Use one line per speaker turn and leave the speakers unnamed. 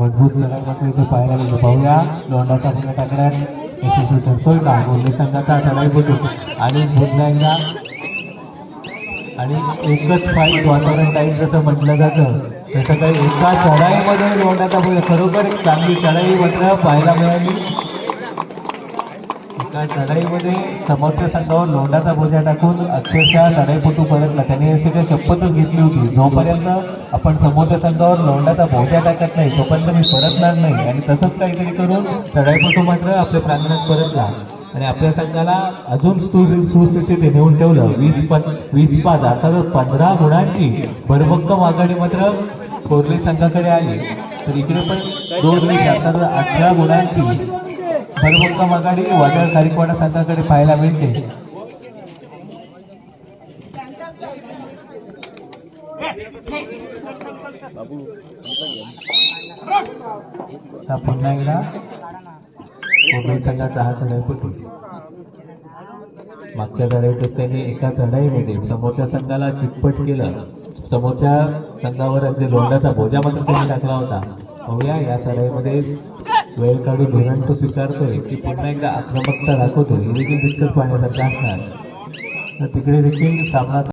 मजबूत लढाई मात्र इथे पाहायला गेलो पाहूया. लोंढाचा पुन्हा टाकण्यात यशस्वी ठरतोय का? गोंडे संघाचा चढाई होतो आणि पुन्हा एकदा आणि एकच फाईट वातावरण टाईम जसं म्हटलं जातं तसं काही एका चढाईमध्ये लोंढाचा पुन्हा खरोखर एक चांगली चढाई मात्र पाहायला मिळाली. एका चढाईमध्ये समोरच्या संघावर लोंढाचा बोजा टाकून अक्षरशः लढाईपटू परतला त्याने अशी काही शपथच घेतली होती. जोपर्यंत आपण समोरच्या संघावर लोंढाचा बोजा टाकत नाही तोपर्यंत मी परतणार नाही. आणि तसंच काहीतरी करून लढाईपटू मात्र आपल्या प्रांगणात परतला. आणि आपल्या संघाला अजून सुस्थितीत नेऊन ठेवलं. वीस पन वीस पाच अर्थातच पंधरा गुणांची भरभक्कम आघाडी मात्र कोरली संघाकडे आली. तर इकडे पण दोन वीस अर्थातच अठरा गुणांची भरभक्कम आघाडी वादळ खारीकवाडा संघाकडे पाहायला मिळते. पुन्हा एकदा कोकणी संघाचा हा चढाईपटू मागच्या लढाईतच त्यांनी एका चढाईमध्ये समोरच्या संघाला चितपट केलं. समोरच्या संघावर अगदी लोंढाचा बोजा मात्र त्यांनी टाकला होता. पाहूया या चढाईमध्ये वेळ काढून धोरण तो स्वीकारतोय की पुन्हा एकदा आक्रमकता दाखवतो हे देखील दिक्कत पाहण्यासारखं असणार. तर तिकडे देखील सामना